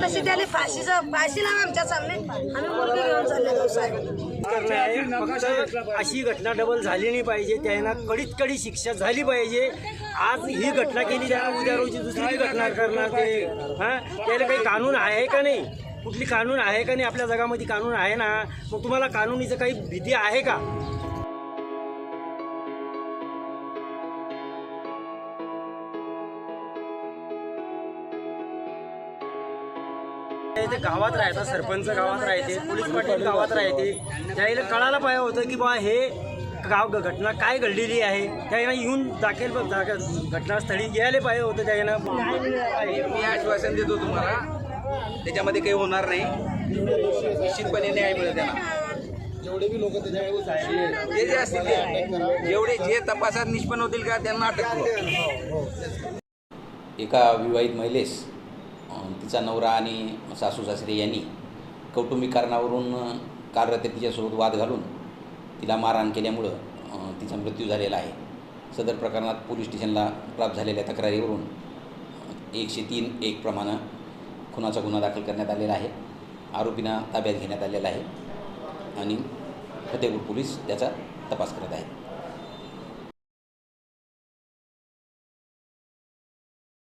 त्याने फाशीचा फाशी लावा आमच्या सामने आम्ही मुलगी घेऊन चाललेलो साहेब. आहे फक्त अशी घटना डबल झाली नाही पाहिजे. त्यांना कडीत कडी शिक्षा झाली पाहिजे. आज ही घटना केली त्यांना उद्या रोजी दुसरी घटना करणार ते. हां? त्याला काही कानून आहे का नाही? कुठली कानून आहे का नाही? आपल्या जगामध्ये कानून आहे ना. मग तुम्हाला कानुनीचं काही भीती आहे का? ते गावात राहतात सरपंच गावात राहते पोलीस पाटील गावात राहते. त्याला कळायला पाहिजे होतं की बा हे गाव घटना काय घडलेली आहे? त्याला येऊन दाखल घटनास्थळी यायला पाहिजे होतं पाहिजे. मी आश्वासन देतो तुम्हाला त्याच्यामध्ये काही होणार नाही. निश्चितपणे न्याय मिळेल त्यांना जे जे असतील ते. जेवढे जे तपासात निष्पन्न होतील का त्यांना अटक करू. एका विवाहित महिलेस तिचा नवरा आणि सासू सासरे यांनी कौटुंबिक कारणावरून काल रात्री तिच्यासोबत वाद घालून तिला मारहाण केल्यामुळं तिचा मृत्यू झालेला आहे. सदर प्रकरणात पोलीस स्टेशनला प्राप्त झालेल्या तक्रारीवरून एकशे तीन एक प्रमाणे खुनाचा गुन्हा दाखल करण्यात आलेला आहे. आरोपींना ताब्यात घेण्यात आलेला आहे. आणि फतेहपूर पोलीस त्याचा तपास करत आहेत.